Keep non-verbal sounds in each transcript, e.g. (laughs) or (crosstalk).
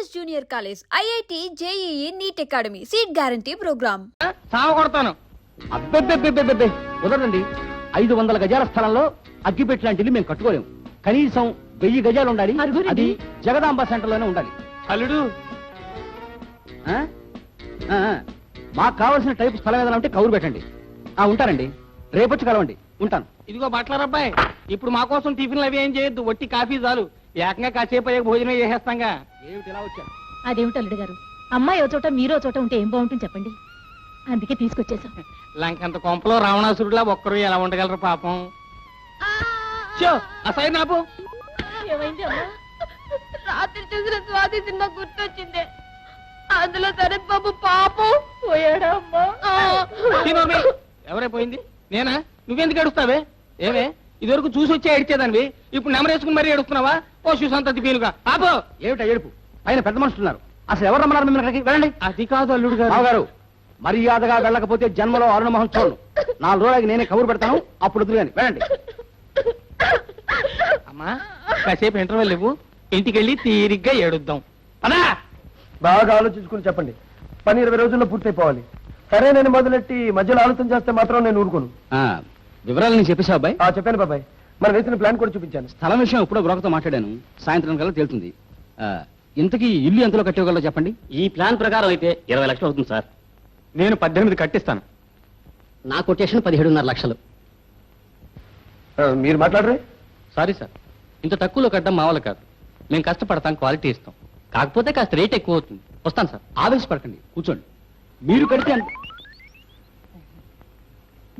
SVS junior college IIT JEE NEET academy. Seat guarantee program. కొడతాను. కుదరదండి. ఐదు వందల గజాల స్థలంలో అగ్గిపెట్టి లాంటి ఇల్లు మేము కట్టుకోలేము. కనీసం వెయ్యి గజాలు ఉండాలి. అది జగదాంబ సెంటర్లోనే ఉండాలి. అల్లుడు. ఆ? ఆ, ఆ. మాకు కావాల్సిన టైపు స్థలం ఏదైనా ఉంటే కౌరు పెట్టండి. ఆ ఉంటానండి రేపొచ్చి కలవండి. ఉంటాను. ఇదిగో బట్లర్ అబ్బాయి ఇప్పుడు మా కోసం టిఫిన్లు అవి ఏం చేయొద్దు. వట్టి కాఫీ చాలు. ఏకంగా కాసేపు అయ్యాక భోజనం చేసేస్తాంగా. ఏమిటి ఇలా వచ్చాను అదేమిటి అల్లుడు గారు? అమ్మాయి ఓ చోట మీరో చోట ఉంటే ఏం బాగుంటుంది చెప్పండి? అందుకే తీసుకొచ్చేసాం లంకంత కొంపలో రావణాసురులా ఒక్కరు ఎలా ఉండగలరు పాపం? అసలు నాపు ఏమైంది అమ్మా? రాత్రి చూసిన స్వాతి సినిమా గుర్తొచ్చింది. అందులో శరత్ బాబు పాపం పోయాడా అమ్మా? ఆ. తినోమి. ఎవరే పోయింది? నేనా? నువ్వెందుకు ఏడుస్తావే? ఏమే? ఇదివరకు చూసి వచ్చి ఏడ్చేదానివి. ఇప్పుడు నెమరేసుకుని మరీ ఏడుస్తున్నావా? ఓ సుశాంతతి ఫీలుగా. ఆపో. ఏమిటా ఏడుపు? పైన పెద్ద మనుషులు ఉన్నారు. అసలు ఎవరు రమ్మన్నారు మిమ్మల్ని అక్కడికి వెళ్ళండి. అది కాదు అల్లుడు రావు గారు మర్యాదగా వెళ్ళకపోతే జన్మలో అరుణమోహన్ చూడను. నాలుగు రోజులకి నేనే కబురు పెడతాను అప్పుడు వద్దు కానీ వెళ్ళండి. అమ్మా కాసేపు ఇంటర్వెల్ ఇవ్వు ఇంటికి వెళ్ళి తీరిగ్గా ఏడుద్దాం. అదా బాగా ఆలోచించుకుని చెప్పండి. పని ఇరవై రోజుల్లో పూర్తయిపోవాలి. సరే నేను మొదలెట్టి మధ్యలో ఆలోచన చేస్తే మాత్రం నేను ఊరుకోను. ఆ, వివరాలు నేను చెప్పేశావు అబ్బాయి? ఆ చెప్పాను బాబాయ్. మనం వేసిన ప్లాన్ కూడా చూపించాను. స్థలం విషయం ఎప్పుడో బ్రోకతో మాట్లాడాను. సాయంత్రం కల్లా తేలుతుంది. ఆ, ఇంతకీ ఇల్లు ఎంతలో కట్టేయగలరో చెప్పండి? ఈ ప్లాన్ ప్రకారం అయితే ఇరవై లక్షలు అవుతుంది సార్. నేను పద్దెనిమిది కట్టిస్తాను. నా కొటేషన్ పదిహేడున్నర లక్షలు. ఆ, మీరు మాట్లాడరే. Sorry sir. ఇంత తక్కువలో కట్టడం మా వాళ్ళు కాదు. మేము కష్టపడతాం క్వాలిటీ ఇస్తాం. కాకపోతే కాస్త రేట్ ఎక్కువ అవుతుంది. వస్తాను సార్. ఆవేశపడకండి. కూర్చోండి. మీరు కడితే ఎంత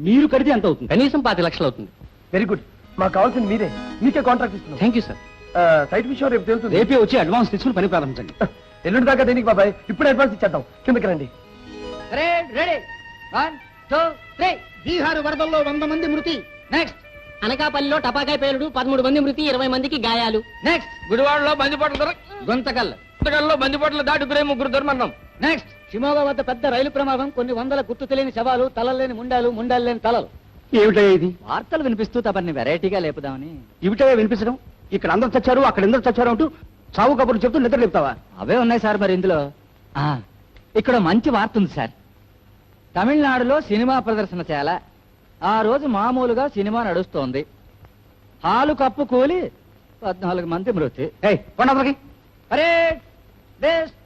మీరు కడితే ఎంత అవుతుంది? కనీసం పాతి లక్షలు అవుతుంది. వెరీ గుడ్ మాకు కావాల్సింది మీరే. మీకే కాంట్రాక్ట్ ఇస్తున్నాం. థ్యాంక్ యూ సార్ సైట్ విషయం రేపు తెలుస్తుంది. రేపే వచ్చి అడ్వాన్స్ తీసుకుని పని ప్రారంభించండి. ఎల్లుండి దాకా దేనికి బాబాయ్? ఇప్పుడు అడ్వాన్స్ ఇచ్చేద్దాం. కిందకి రండి. బీహార్ వరదల్లో వంద మంది మృతి. నెక్స్ట్ అనకాపల్లిలో టపాకాయ పేలుడు పదమూడు మంది మృతి ఇరవై మందికి గాయాలు. నెక్స్ట్ గుడివాడలో బందిపోట్ల దొర గొంతకల్. గుంతకల్లో బందిపోట్ల దాటి గురే ముగ్గురు దుర్మరణం. నెక్స్ట్ షిమోగా వద్ద పెద్ద రైలు ప్రమాదం కొన్ని వందల గుర్తు తెలియని శవాలు తలలు లేని ముండాలు ముండాలు లేని తలలు. ఏమిటయ్యా ఇది? వార్తలు వినిపిస్తూ తమని వెరైటీగా లేపుదామని. ఇవిటయ్యా వినిపించడం? ఇక్కడ అందరు చచ్చారు అక్కడ అందరు చచ్చారు అంటూ చావు కబుర్లు చెప్తూ నిద్ర లేపుతావా? అవే ఉన్నాయి సార్ మరి ఇందులో. ఆ, ఇక్కడ మంచి వార్త ఉంది సార్. తమిళనాడులో సినిమా ప్రదర్శనశాల ఆ రోజు మామూలుగా సినిమా నడుస్తోంది. హాలు కప్పు కూలి పద్నాలుగు మంది మృతి. ఏయ్ అరే బెస్ట్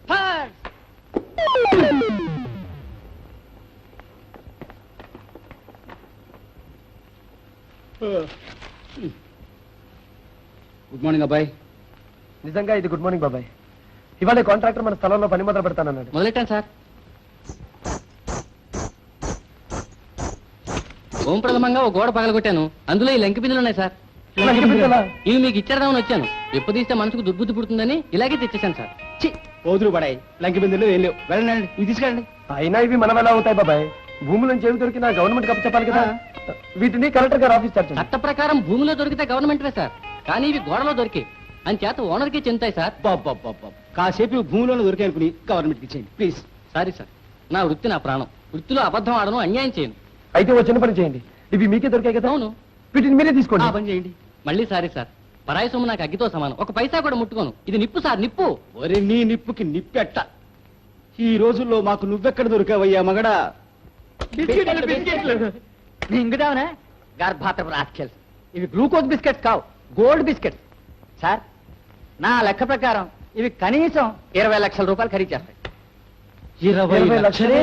మార్నింగ్ అబ్బాయి. నిజంగా ఇది గుడ్ మార్నింగ్ బాబాయ్. ఇవాళ కాంట్రాక్టర్ మన స్థలంలో పని మొదలు పెడతానన్నాడు. మొదలెట్టాను సార్? ఓం ప్రథమంగా ఒక గోడ పగలగొట్టాను. అందులో ఈ లంకి బిందులు ఉన్నాయి సార్. లంకి బిందెలా? ఇవి మీకు ఇచ్చేద్దామని వచ్చాను. ఎప్పుడు తీస్తే మనసుకు దుర్బుద్ధి పుడుతుందని ఇలాగే తెచ్చేసాను సార్. చి ఓదురు పడాయి. లంకి బిందెలు ఏం లేవు. వెళ్ళండి ఇవి తీసుకెళ్ళండి. అయినా ఇవి మనం ఎలా అవుతాయి బాబాయ్? భూముల నుంచి ఏమి దొరికినా గవర్నమెంట్ కప్పు చెప్పాలి కదా. వీటిని కలెక్టర్ గారు ఆఫీస్ చట్ట ప్రకారం భూమిలో దొరికితే గవర్నమెంటే సార్. కానీ ఇవి గోడలో దొరికి అని చేత ఓనర్కి చెందుతాయి సార్. కాసేపు ఇవి భూమిలోనే దొరికాయి అనుకుని గవర్నమెంట్కి ఇచ్చేయండి ప్లీజ్ సారీ సార్. నా వృత్తి నా ప్రాణం. వృత్తిలో అబద్ధం ఆడను అన్యాయం చేయను. అయితే ఓ చిన్న పని చేయండి. ఇవి మీకే దొరికాయి కదా? అవును. వీటిని మీరే ఆ తీసుకోండి పని చేయండి. మళ్ళీ సారీ సార్. పరాయి సొమ్ము నాకు అగ్గితో సమానం. ఒక పైసా కూడా ముట్టుకోను. ఇది నిప్పు సార్ నిప్పు. ఒరే నీ నిప్పుకి నిప్పెట్ట. ఈ రోజుల్లో మాకు నువ్వెక్కడ దొరికావయ్యా మగడా? గర్భాత్రపు రాస్కెల్స్ ఇవి గ్లూకోజ్ బిస్కెట్స్ కావు. Gold biscuits. సార్ నా లెక్క ప్రకారం ఇవి కనీసం ఇరవై లక్షల రూపాయలు ఖరీదు చేస్తాయి. ఇరవై లక్షలే?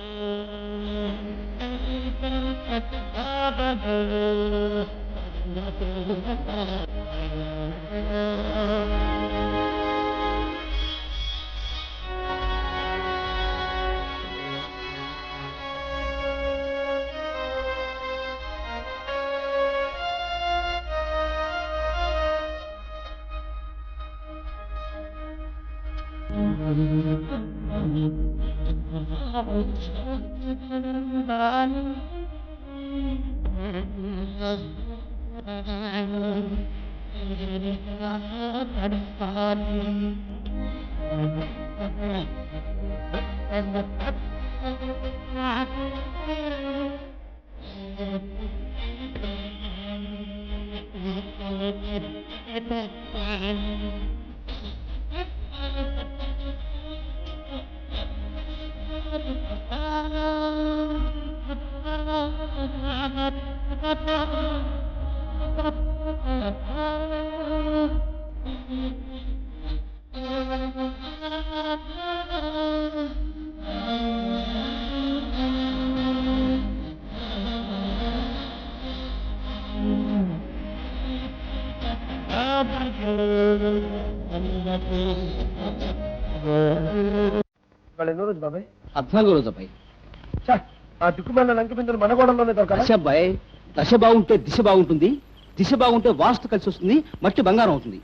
Thank you. వాళ్ళు ఎన్నో రోజు బాబాయ్ పద్నాలుగో రోజు అబ్బాయి ఆ దిక్కుమాలిన లంక బిందులు మన గోడంలోనే దొరకాలా దశ అబ్బాయి దశ బాగుంటే దిశ బాగుంటుంది దిశ బాగుంటే వాస్తు కలిసి వస్తుంది మట్టి బంగారం అవుతుంది.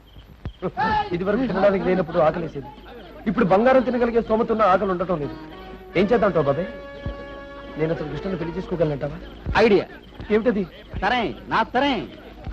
ఇది వరకు తినడానికి లేనప్పుడు ఆకలేసేది. ఇప్పుడు బంగారం తినగలిగే స్తోమత ఉన్న ఆకలి ఉండటం లేదు. ఏం చేద్దాంటావు బాబాయ్? నేను అసలు కృష్ణని పెళ్ళి చేసుకోగలనంటావా? ఐడియా. ఏమిటది? సరే నా సరే.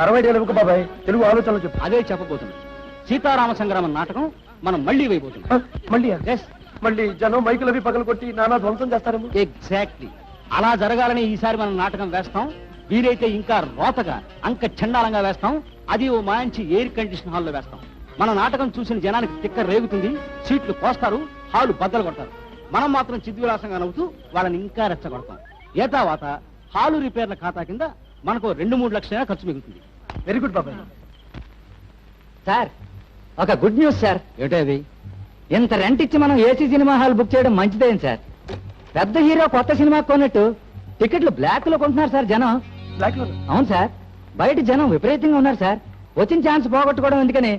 అరవై ఇవ్వకు బాబాయ్ తెలుగు ఆలోచనలు చెప్పు. అదే చెప్పబోతున్నాను సీతారామ సంగ్రామం నాటకం మనం మళ్ళీ వేయబోతున్నాం. ఆ, మళ్ళీ? ఎస్ మళ్ళీ జనం మైకులు అవి పగలు కొట్టి నానా ధ్వంసం చేస్తారేమో? ఎగ్జాక్ట్లీ అలా జరగాలని ఈసారి మనం నాటకం వేస్తాం. వీలైతే ఇంకా రోతగా అంక చండాలంగా వేస్తాం. అది ఓ మంచి ఎయిర్ కండిషన్ హాల్లో వేస్తాం. మన నాటకం చూసిన జనానికి తిక్క రేగుతుంది. సీట్లు కోస్తారు హాలు బద్దలు కొడతారు. మనం మాత్రం చిద్విలాసంగా నవ్వుతూ వాళ్ళని ఇంకా రెచ్చగొడతాం. ఏ తర్వాత హాలు రిపేర్ల ఖాతా కింద మనకు రెండు మూడు లక్షల ఖర్చు మిగులుతుంది. వెరీ గుడ్ బాబాయ్. సార్ ఒక గుడ్ న్యూస్ సార్. ఏటది ఇంత రెంట్ ఇచ్చి మనం ఏసీ సినిమా హాల్ బుక్ చేయడం మంచిదేం సార్ పెద్ద హీరో కొత్త సినిమా కొన్నట్టు టికెట్లు బ్లాక్లో కొంటున్నారు సార్ జనం. బ్లాక్లో అవును సార్ బయట జనం విపరీతంగా ఉన్నారు సార్ వచ్చిన ఛాన్స్ పోగొట్టుకోవడం ఎందుకని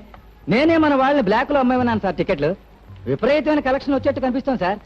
నేనే మన వాళ్ళని బ్లాక్లో అమ్మేమన్నాను సార్ టికెట్లు. విపరీతమైన కలెక్షన్ వచ్చేట్టు కనిపిస్తాం సార్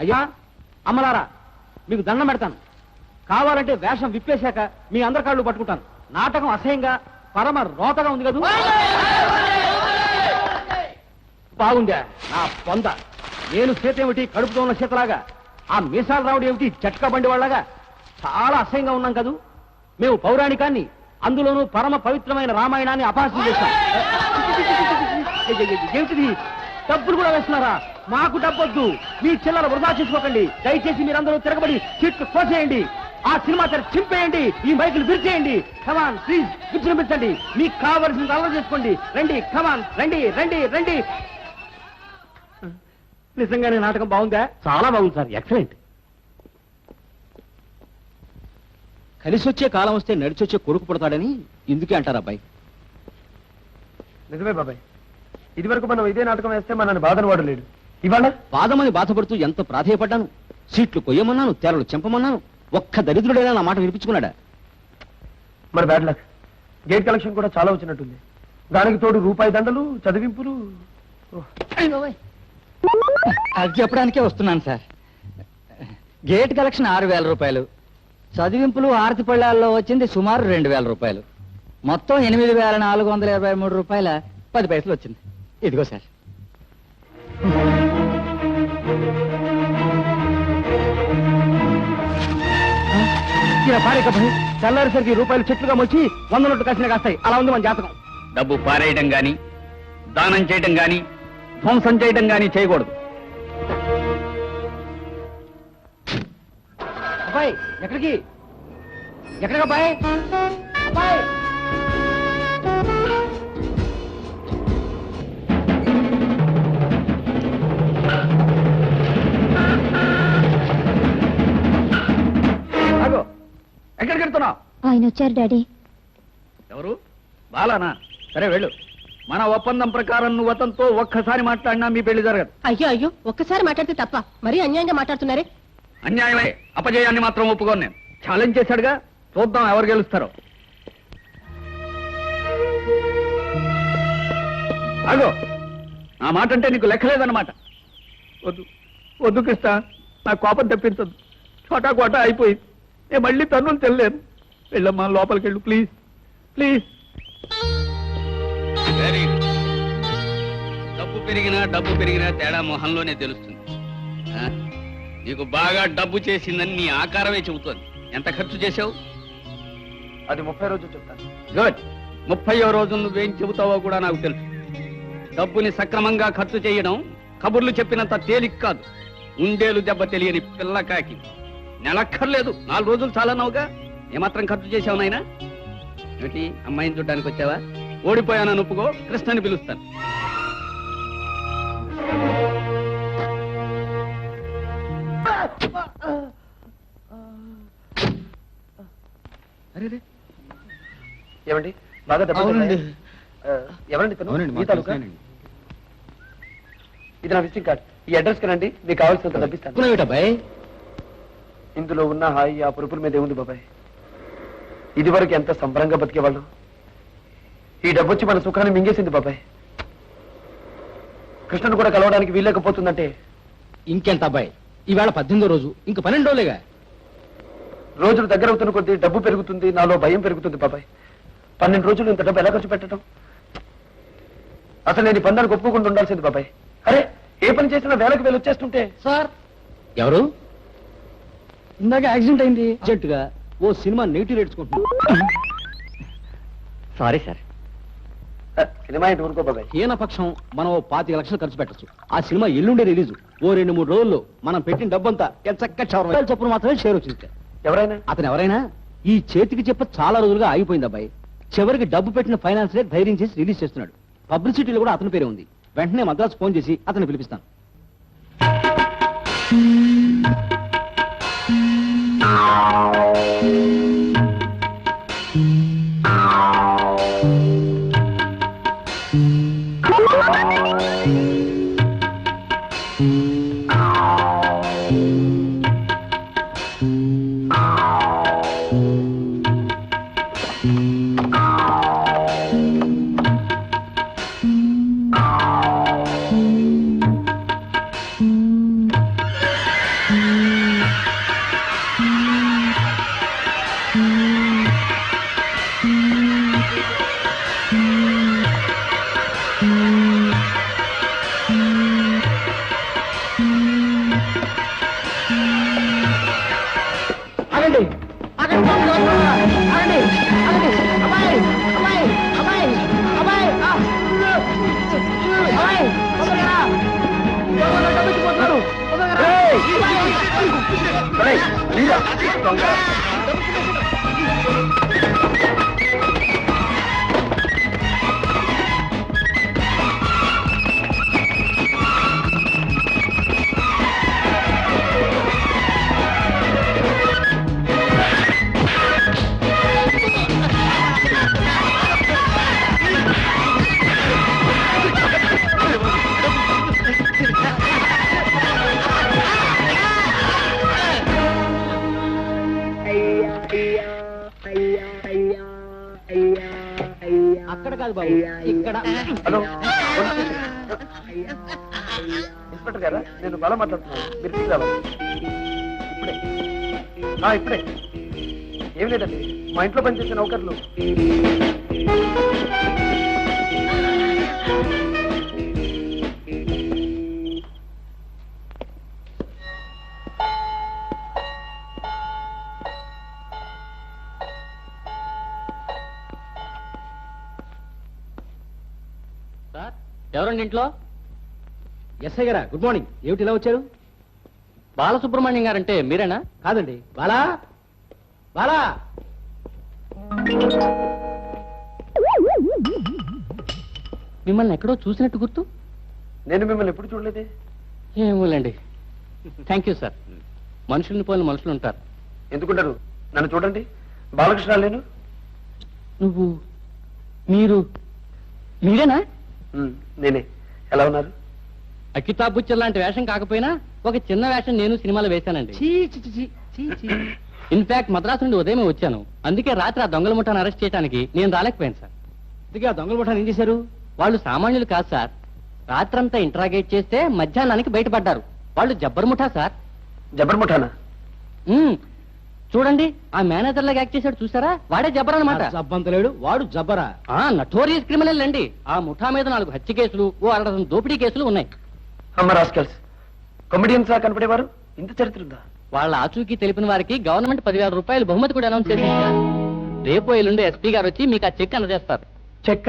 అయ్యా అమ్మలారా మీకు దండం పెడతాను. కావాలంటే వేషం విప్పేశాక మీ అందరి కాళ్ళు పట్టుకుంటాను. నాటకం అసహ్యంగా పరమ రోతగా ఉంది కదూ? బాగుందా నా పొంద. నేను సీత ఏమిటి కడుపుతో ఉన్న సీతలాగా ఆ మీసాలు రావడం ఏమిటి చెట్క బండి వాళ్ళగా? చాలా అసహ్యంగా ఉన్నాం కదూ? మేము పౌరాణికాన్ని అందులోనూ పరమ పవిత్రమైన రామాయణాన్ని అపహాస్యం చేశాం. ఏమిటిది? డబ్బులు కూడా వేస్తున్నారా? మాకు డబ్బొద్దు. మీ చిల్లర వృధా చేసుకోకండి. దయచేసి మీరందరూ తిరగబడి సీట్లు కోసేయండి ఆ సినిమా తెర చింపేయండి. ఈ మైకులు విరిచేయండి. కమాన్ ప్లీజ్ విజృంభించండి మీకు కావలసింది అలవాటు చేసుకోండి. రండి. కమాన్ రండి రండి రండి. నిజంగానే నాటకం బాగుందా? చాలా బాగుంది సార్. ఎక్సలెంట్ కలిసి వచ్చే కాలం వస్తే నడిచొచ్చే కొడుకు పుడతాడని ఇందుకే అంటారు అబ్బాయి. నిజమే బాబాయ్. ఇది వరకు మనం ఇదే నాటకం వేస్తే మనల్ని బాధను వాడలేడు. ఇవాళ బాధమని బాధపడుతూ ఎంత ప్రాధేయపడ్డాను? సీట్లు కొయ్యమన్నాను తెరలు చెంపమన్నాను ఒక్క దరిద్రుడైనా నా మాట వినిపించుకున్నాడా? మరి బ్యాడ్ లక్ గేట్ కలెక్షన్ కూడా చాలా వచ్చినట్టుంది. దానికి తోడు రూపాయి దండలు చదివింపులు. అది చెప్పడానికే వస్తున్నాను సార్. గేట్ కలెక్షన్ ఆరు వేల రూపాయలు. చదివింపులు ఆరతి పళ్ళాల్లో వచ్చింది సుమారు రెండు వేల రూపాయలు. మొత్తం ఎనిమిది వేల నాలుగు వందల ఇరవై మూడు రూపాయల పది పైసలు వచ్చింది. ఇదిగో సార్. ఇలా పారేక భయ్ తెల్లారిసరికి రూపాయలు చెట్లుగా వచ్చి వంద నోట్లు కాసిన కాస్తాయి. అలా ఉంది మన జాతకం. డబ్బు పారేయడం గాని దానం చేయడం గాని ధ్వంసం చేయడం గాని చేయకూడదు. అబ్బాయి ఎక్కడికి? ఎక్కడికి అబ్బాయి? అబ్బాయి! ఎక్కడికి వెళ్తున్నావు? ఆయన వచ్చారు డాడీ. ఎవరు? బాలానా? సరే వెళ్ళు. మన ఒప్పందం ప్రకారం నువ్వు అతనితో ఒక్కసారి మాట్లాడినా మీ పెళ్ళి జరగదు. అయ్యో అయ్యో ఒక్కసారి మాట్లాడితే తప్ప. మరీ అన్యాయంగా మాట్లాడుతున్నారే. అన్యాయమే. అపజయాన్ని మాత్రం ఒప్పుకోను నేను. ఛాలెంజ్ చేశాడుగా? చూద్దాం ఎవరు గెలుస్తారో. అగో నా మాట అంటే నీకు లెక్కలేదన్నమాట వద్దు. వద్దు కృష్ణ. నా కోపం తెప్పించదు చోటా కోటా అయిపోయింది. నేను మళ్ళీ తన్నులు తెల్లేను. వెళ్ళమ్మా లోపలికి వెళ్ళు ప్లీజ్ ప్లీజ్ వెరీ డబ్బు పెరిగినా డబ్బు పెరిగినా తేడా మొహంలోనే తెలుస్తుంది. ఆ? నీకు బాగా డబ్బు చేసిందని నీ ఆకారమే చెబుతోంది. ఎంత ఖర్చు చేసావు అది ముప్పై రోజులు చెప్తాను. గుడ్ ముప్పయో రోజు నువ్వేం చెబుతావో కూడా నాకు తెలుసు. డబ్బుని సక్రమంగా ఖర్చు చేయడం కబుర్లు చెప్పినంత తేలిక కాదు. ఉండేలు దెబ్బ తెలియని పిల్లకాకి. నెలక్కర్లేదు నాలుగు రోజులు చాలన్నావుగా? ఏమాత్రం ఖర్చు చేసావు నాయనా? ఏమిటి అమ్మాయిని చూడ్డానికి వచ్చావా? ఓడిపోయానని ఒప్పుకో కృష్ణని పిలుస్తాను. ఏమండి? బాగా అవునండి. ఎవరండి ఇతను? అవునండి మీ తాలూకా? ఇది నా విజిటింగ్ కార్డ్. ఈ అడ్రస్ కనండి మీకు కావాల్సినంత అబ్బాయి ఇందులో ఉన్న హాయి ఆ పురుపుల మీద ఏముంది బాబాయ్. ఇది వరకు ఎంత సంబరంగా బతికేవాళ్ళం ఈ డబ్బు వచ్చి మన సుఖాన్ని మింగేసింది బాబాయ్. కృష్ణను కూడా కలవడానికి వీల్లేకపోతుందంటే ఇంకెంత అబ్బాయి? ఈవేళ పద్దెనిమిదో రోజు. ఇంక పన్నెండు రోజులేగా? రోజులు దగ్గర అవుతున్న కొద్దీ డబ్బు పెరుగుతుంది నాలో భయం పెరుగుతుంది బాబాయ్. పన్నెండు రోజులు ఇంత డబ్బు ఎలా ఖర్చు పెట్టడం? అసలు నేను పందానికి ఒప్పుకుండా ఉండాల్సింది బాబాయ్. అరే ఏ పని చేసినా వేలకు వేలు వచ్చేస్తుంటే. సార్. ఎవరు? ఇందాక యాక్సిడెంట్ అయింది. అర్జెంటుగా ఓ సినిమా నెగిటివ్ రేట్చుకుంటున్నా సారీ సార్. సినిమా ఏంటి ఊరుకో బాబాయ్? హీన పక్షం మనం ఓ పాతిక లక్షలు ఖర్చు పెట్టచ్చు. ఆ సినిమా ఎల్లుండే రిలీజ్. ఓ రెండు మూడు రోజుల్లో మనం పెట్టిన డబ్బంతా చక్క చవర. చొప్పున మాత్రమే షేర్ వచ్చింది. ఎవరైనా? అతను ఎవరైనా? ఈ చేతికి చెప్ప చాలా రోజులుగా ఆగిపోయింది అబ్బాయి. చివరికి డబ్బు పెట్టిన ఫైనాన్స్ ధైర్యం చేసి రిలీజ్ చేస్తున్నాడు. పబ్లిసిటీలో కూడా అతని పేరే ఉంది. వెంటనే మద్రాసు ఫోన్ చేసి అతన్ని పిలిపిస్తాను. Thank you. అమ్మాయి. బాబు. ఇక్కడ. హలో. ఇన్స్పెక్టర్ గారా? నేను బాగా మాట్లాడుతున్నాను. మీరు తీసుకురావాలి. ఇప్పుడే. ఆ, ఇప్పుడే. ఏం లేదండి. మా ఇంట్లో పనిచేసే నౌకర్లు. ఎవరండి ఇంట్లో ఎస్ఐ గారా. గుడ్ మార్నింగ్ ఏమిటి ఇలా వచ్చారు? బాలసుబ్రహ్మణ్యం గారంటే మీరేనా? కాదండి. బాలా? బాలా? మిమ్మల్ని ఎక్కడో చూసినట్టు గుర్తు? నేను మిమ్మల్ని ఎప్పుడు చూడలేదే? ఏమోలేండి. థ్యాంక్ యూ సార్ మనుషుల్ని పోయిన మనుషులు ఉంటారు. ఎందుకుంటారు? నన్ను చూడండి. బాలకృష్ణ లేను నువ్వు మీరు మీరేనా? నేనే. ఎలా ఉన్నారు? అక్కితాబుచ్చర్ లాంటి వేషం కాకపోయినా ఒక చిన్న వేషం నేను సినిమాలో వేశానండి. ఇన్ఫాక్ట్ మద్రాసు నుండి ఉదయమే వచ్చాను. అందుకే రాత్రి ఆ దొంగల ముఠాను అరెస్ట్ చేయడానికి నేను రాలేకపోయాను సార్. అందుకే ఆ దొంగల ముఠాను ఏం చేశారు? వాళ్ళు సామాన్యులు కాదు సార్. రాత్రంతా ఇంట్రాగేట్ చేస్తే మధ్యాహ్నానికి బయటపడ్డారు. వాళ్ళు జబ్బర్ ముఠా సార్. జబర్ ముఠానా? చూడండి ఆ మేనేజర్ లాగా యాక్ట్ చేశాడు చూసారా వాడే జబ్బర్ అనమాట జబ్బంతలేడు వాడు జబ్బరా. ఆ నటోరియస్ క్రిమినల్ అండి. ఆ ముఠా మీద నాలుగు హత్య కేసులు ఓ అరడజన్ దోపిడీ కేసులు ఉన్నాయి. అమ్మ రాస్కల్స్ కమెడియన్స్ లా కనపడేవారు? ఇంత చరిత్ర ఉందా వాళ్ళ ఆచూకీ తెలిపిన వారికి గవర్నమెంట్ పదివేల రూపాయలు బహుమతి కూడా అనౌన్స్ చేసింది సార్. రేపు ఎల్లుండి ఎస్పీ గారు వచ్చి మీకు ఆ చెక్ అందజేస్తారు. చెక్క?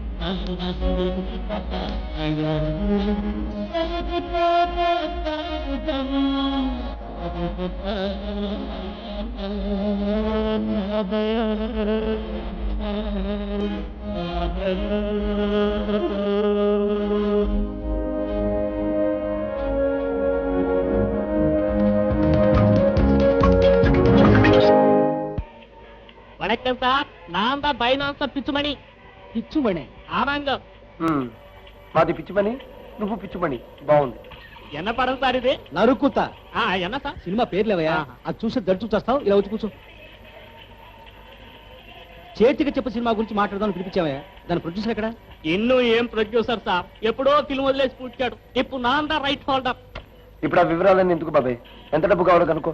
வணக்கம் சார். நான் தான் பைனான்ஸ் பிச்சுமணி. పిచ్చుమణి ஆமாங்க ఉమ్, మాది పిచ్చిమణి నువ్వు పిచ్చిమణి బాగుంది என்ன படம் சார் இது నరుకుతా ஆ என்ன சார் సినిమా పేర్లేవయ్యా ఆహా. అది చూసి దడుచు చేస్తావు ఇలా వచ్చి కూర్చో చేతికి చెప్పు సినిమా గురించి మాట్లాడదాం పిలిపించావయ్యా దాని ప్రొడ్యూసర్ ఎక్కడ இன்னும் ஏன் ப்ரொடியூசர் சார் எப்படோ ఫిల్మ్ వదిలేసి పుట్టాడు ఇప్పుడు నాన్ దా రైట్ హోల్డర్ ఇప్పుడు ఆ వివరాలన్నీ ఎందుకు బాబాయ్ ఎంత డబ్బు కావాలో కనుక్కో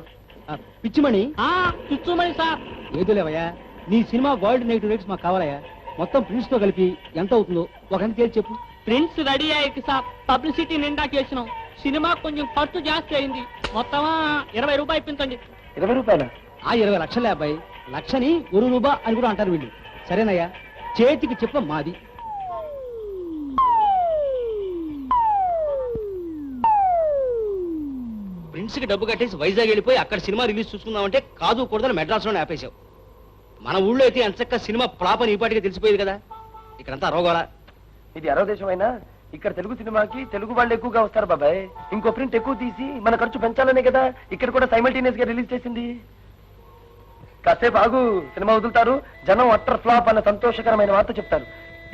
ఆ, పిచ్చిమణి ఆ పిచ్చుమణి సార్ ఏదో లేవయ్యా నీ సినిమా వరల్డ్ నెగిటివ్ రేట్స్ మాకు కావాలయ్యా మొత్తం ప్రిన్స్తో కలిపి ఎంత అవుతుందో ఒక తేల్చి చెప్పు? ప్రిన్స్ రెడీ అయ్యాక సార్. పబ్లిసిటీ నిండా చేసినాం. సినిమా కొంచెం ఖర్చు జాస్తి అయింది. మొత్తం ఇరవై రూపాయలు ఇప్పించండి. ఇరవై రూపాయల? ఆ ఇరవై లక్షలే అబ్బాయి. లక్షని ఒక రూపా అని కూడా అంటారు వీళ్ళు. సరేనయ్యా చేతికి చెప్ప మాది. ప్రిన్స్కి డబ్బు కట్టేసి వైజాగ్ వెళ్ళిపోయి అక్కడ సినిమా రిలీజ్ చూసుకుందామంటే కాదు కూడదని మెడ్రాస్లోనే ఆపేశావు. మన ఊళ్ళో అయితే ఎంచక్క సినిమా ఫ్లాప్ అని ఈ పాటికి తెలిసిపోయేది కదా? ఇక్కడంతా రోగోలా. ఇది అరవ దేశం అయినా ఇక్కడ తెలుగు సినిమాకి తెలుగు వాళ్ళు ఎక్కువగా వస్తారు బాబాయ్. ఇంకో ప్రింట్ ఎక్కువ తీసి మన ఖర్చు పెంచాలనే కదా ఇక్కడ కూడా సైమల్టేనియస్గా రిలీజ్ చేసింది. కాసేపు ఆగు సినిమా వదులుతారు. జనం అట్టర్ ఫ్లాప్ అన్న సంతోషకరమైన వార్త చెప్తారు.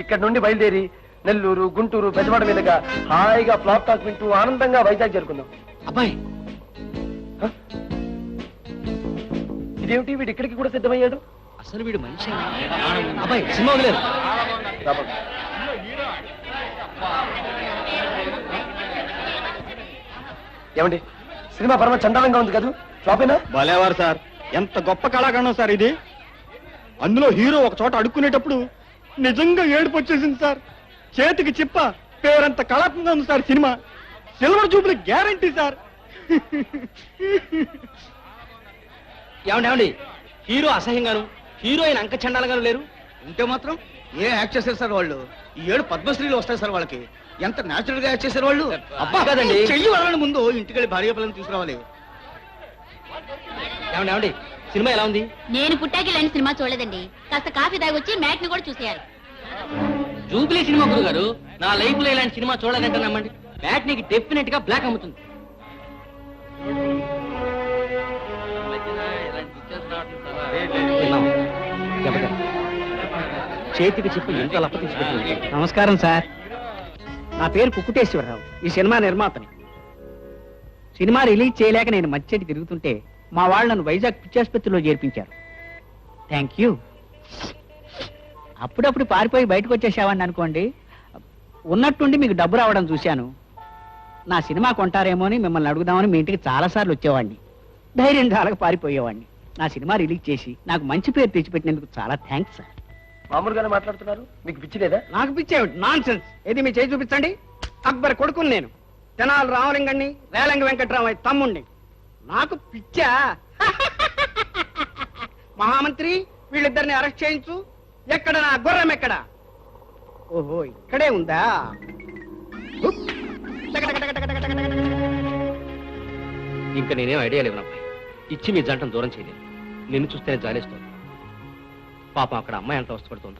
ఇక్కడ నుండి బయలుదేరి నెల్లూరు గుంటూరు బెజవాడ మీదుగా హాయిగా ఫ్లాప్ టాక్ వింటూ ఆనందంగా వైజాగ్ చేరుకుందాం. అబ్బాయి? ఇదేమిటి? వీడు ఇక్కడికి కూడా సిద్ధమయ్యాడు? అసలు వీడు మనిషి అబ్బాయి సినిమా వదిలేదు. ఏమండి? సినిమా పరమ చండాలంగా ఉంది కదా? ఫ్లాపేనా? భలేవారు సార్. ఎంత గొప్ప కళాఖండం సార్ ఇది. అందులో హీరో ఒక చోట అడుక్కునేటప్పుడు నిజంగా ఏడుపు వచ్చేసింది సార్. చేతికి చిప్ప పేరంత కళాత్మకంగా ఉంది sir cinema. Silver jubilee guarantee sir. ఏమండి ఏమండి? హీరో అసహ్యంగాను హీరోయిన్ అంక చండాలంగాను లేరు ఉంటే మాత్రం ఏ యాక్ట్ చేశారు సార్ వాళ్ళు ఈ ఏడు పద్మశ్రీలు వస్తాయి సార్ వాళ్ళకి ఎంత నేచురల్గా యాక్ట్ చేశారు వాళ్ళు అబ్బా, కాదండి. చెయ్యి వాళ్ళని ముందు ఇంటికెళ్ళి భార్య పిల్లల్ని తీసుకురావాలి ఏమండి ఏమండి సినిమా ఎలా ఉంది నేను పుట్టాకి లేని సినిమా చూడలేదండి కాస్త కాఫీ తాగొచ్చి మ్యాట్ని కూడా చూసేయాలి జూబ్లీ సినిమా గురు గారు నా లైఫ్లో ఇలాంటి సినిమా చూడాలంటే నమ్మండి బ్యాట్ నీకు డెఫినెట్గా బ్లాక్ అమ్ముతుంది. చేతికి చెప్పు ఎంత లప్ప తీసుకుంటుంది నమస్కారం సార్. నా పేరు కుక్కుటేశ్వరరావు. ఈ సినిమా నిర్మాతని. సినిమా రిలీజ్ చేయలేక నేను మధ్యటి తిరుగుతుంటే మా వాళ్ళు నన్ను వైజాగ్ పిచ్చాసుపత్రిలో చేర్పించారు. Thank you. అప్పుడప్పుడు పారిపోయి బయటకు వచ్చేసావని అనుకోండి. ఉన్నట్టుండి మీకు డబ్బు రావడం చూశాను. నా సినిమా కొంటారేమో అని మిమ్మల్ని అడుగుదామని మీ ఇంటికి చాలాసార్లు వచ్చేవాడిని. ధైర్యం చాలక పారిపోయేవాడిని. నా సినిమా రిలీజ్ చేసి నాకు మంచి పేరు తెచ్చిపెట్టినందుకు చాలా థ్యాంక్స్ సార్. మామూలుగానే మాట్లాడుతున్నారు? మీకు పిచ్చి లేదా? నాకు పిచ్చేమిటి నాన్ సెన్స్ ఏది మీ చేయి చూపించండి. అక్బర్ కొడుకుని నేను. తెనాలి రామలింగండి రేలంగి వెంకట్రామయ్య తమ్ముణ్ణి. నాకు పిచ్చా? (laughs) మహామంత్రి వీళ్ళిద్దరిని అరెస్ట్ చేయించు. ఎక్కడ నా గుర్రం ఎక్కడ? ఓహో ఇక్కడే ఉందా. ఇంకా నేనేం ఐడియా లేవు అబ్బాయి. ఇచ్చి మీ జంటను దూరం చేయలేదు. నిన్ను చూస్తేనే జాలేస్తోంది. పాపం అక్కడ అమ్మాయి ఎంత అవస్థపడుతుందో.